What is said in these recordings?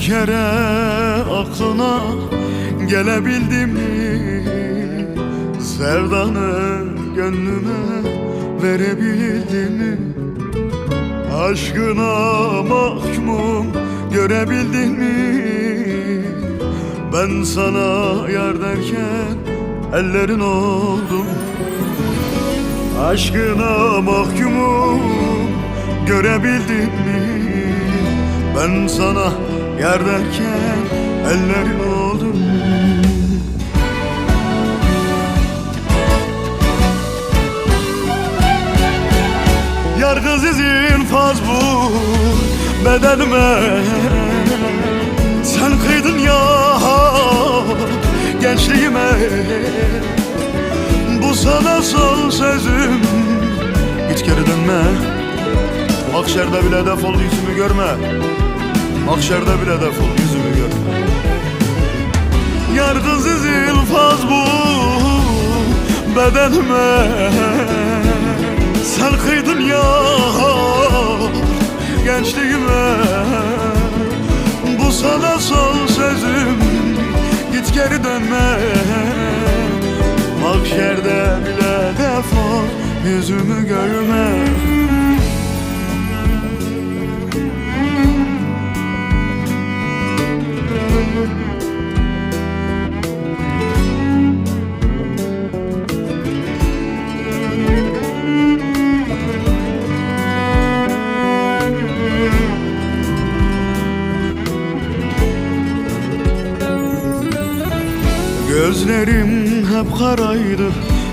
kere aklına gelebildim mi? Sevdanı gönlüme verebildim mi? Aşkına mahkum görebildin mi? Ben sana yar derken ellerin oldum Aşkına mahkumum görebildin mi? Ben sana yar derken ellerin oldum Yargısız infaz bu bedenime. Sen kıydın ya gençliğime. Bu sana son sözüm. Hiç geri dönme. Mahşerde bile defol yüzümü görme Mahşerde bile defol yüzümü görme Yargısız infaz bu bedenime Sen kıydın ya gençliğime. Bu sana son sözüm Git geri dönme. Mahşerde bile defol Yüzümü görme Gözlerim hep karaydı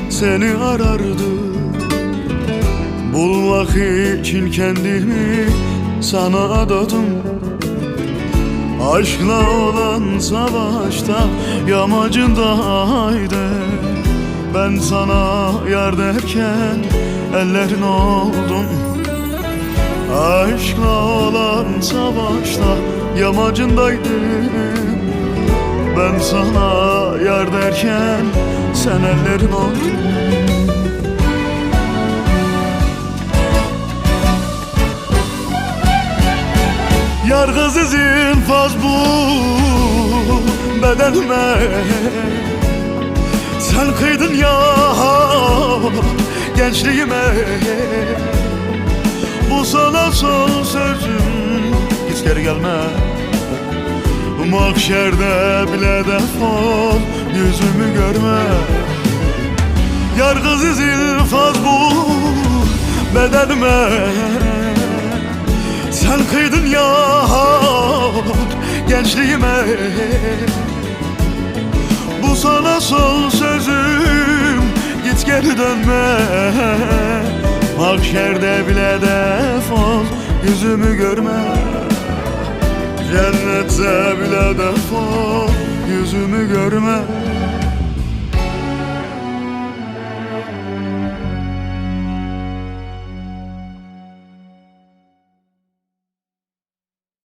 Seni arardı. Bulmak için kendimi sana adadım. Aşkla olan savaşta yamacındaydı Ben sana yar derken ellerin oldum Aşkla olan savaşta yamacındaydım ben sana yar derken sen ellerin oldun Yargısız infaz bu bedenime. Sen kıydın ya gençliğime. Bu sana son sözüm Hiç geri gelme Mahşerde bile defol Yüzümü görme. Yargısız ilfaz bu bedenime Sen kıydın ya gençliğime. Bu sana son sözüm Git geri dönme. Mahşerde bile defol Yüzümü görme Cennette bile defol Yüzümü görme